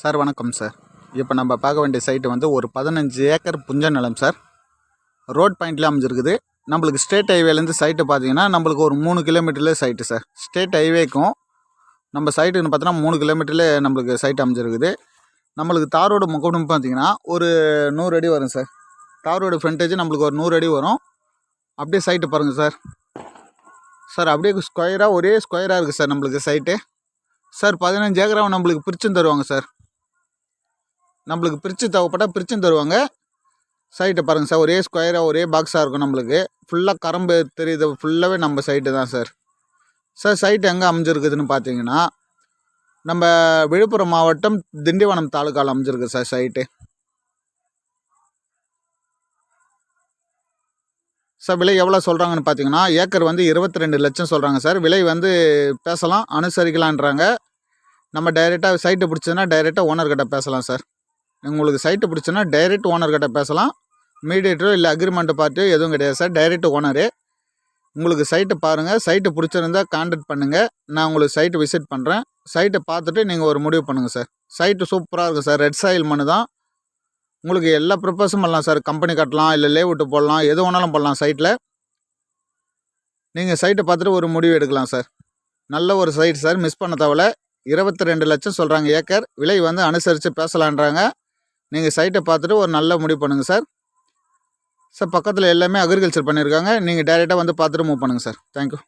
Sir வணக்கம் sir. இப்போ நம்ம பார்க்க வேண்டிய சைட்டு வந்து ஒரு பதினஞ்சு ஏக்கர் புஞ்ச நிலம் சார். ரோட் பாயிண்ட்லேயே அமைஞ்சிருக்குது. நம்மளுக்கு ஸ்டேட் ஹைவேலேருந்து சைட்டு பார்த்தீங்கன்னா நம்மளுக்கு ஒரு மூணு கிலோமீட்டர்லேயே சைட்டு சார். ஸ்டேட் ஹைவேக்கும் நம்ம சைட்டுன்னு பார்த்தோன்னா மூணு கிலோமீட்டர்லேயே நம்மளுக்கு சைட் அமைஞ்சிருக்குது. நம்மளுக்கு தார் ரோடு பார்த்தீங்கன்னா ஒரு நூறு அடி வரும் சார். தார் ரோடு ஃப்ரண்டேஜ் நம்மளுக்கு ஒரு நூறு அடி வரும். அப்படியே சைட்டு பாருங்கள் சார். சார் அப்படியே ஸ்கொயராக ஒரே ஸ்கொயராக இருக்குது சார் நம்மளுக்கு சைட்டு சார் பதினஞ்சு ஏக்கராவை நம்மளுக்கு பிரிச்சும் தருவாங்க சார். நம்மளுக்கு பிரித்து தேவைப்பட்டால் பிரிச்சும் தருவாங்க. சைட்டை பாருங்கள் சார் ஒரே ஸ்கொயராக ஒரே பாக்ஸாக இருக்கும் நம்மளுக்கு. ஃபுல்லாக கரம்பு தெரியுது. ஃபுல்லாகவே நம்ம சைட்டு தான் சார் சார் சைட் எங்கே அமைஞ்சிருக்குதுன்னு பார்த்தீங்கன்னா நம்ம விழுப்புரம் மாவட்டம் திண்டிவனம் தாலுக்காவில் அமைஞ்சிருக்கு சார் சைட்டு சார் விலை எவ்வளோ சொல்கிறாங்கன்னு பார்த்தீங்கன்னா ஏக்கர் வந்து இருபத்தி ரெண்டு லட்சம் சொல்கிறாங்க சார் விலை வந்து பேசலாம் அனுசரிக்கலான்றாங்க. நம்ம டைரெக்டாக சைட்டு பிடிச்சதுன்னா டைரெக்டாக ஓனர்கிட்ட பேசலாம் சார் உங்களுக்கு சைட்டு பிடிச்சுன்னா டைரெக்ட் ஓனர்கிட்ட பேசலாம். மீடியேட்டரோ இல்லை அக்ரிமெண்ட் பார்ட்டியோ எதுவும் கிடையாது சார் டைரெக்ட் ஓனரு உங்களுக்கு சைட்டை பாருங்கள் சைட்டு பிடிச்சிருந்தா காண்டாக்ட் பண்ணுங்கள் நான் உங்களுக்கு சைட்டு விசிட் பண்ணுறேன் சைட்டை பார்த்துட்டு நீங்கள் ஒரு முடிவு பண்ணுங்கள் சார் சைட்டு சூப்பராக இருக்கும் சார் ரெட் சாயில் மனு தான். உங்களுக்கு எல்லா ப்ரிப்பர்ஸும் பண்ணலாம் சார் கம்பெனி கட்டலாம் இல்லை லேவுட்டு போடலாம் எது வேணாலும் பண்ணலாம் சைட்டில் நீங்கள் சைட்டை பார்த்துட்டு ஒரு முடிவு எடுக்கலாம் சார் நல்ல ஒரு சைட் சார் மிஸ் பண்ண தவிர இருபத்தி ரெண்டு லட்சம் சொல்கிறாங்க ஏக்கர். விலை வந்து அனுசரித்து பேசலான்றாங்க. நீங்கள் சைட்டை பார்த்துட்டு ஒரு நல்ல முடிவு பண்ணுங்கள் சார் சார் பக்கத்தில் எல்லாமே அக்ரிகல்ச்சர் பண்ணியிருக்காங்க நீங்கள் டைரெக்டாக வந்து பார்த்துட்டு மூவ் பண்ணுங்கள் சார் தேங்க்யூ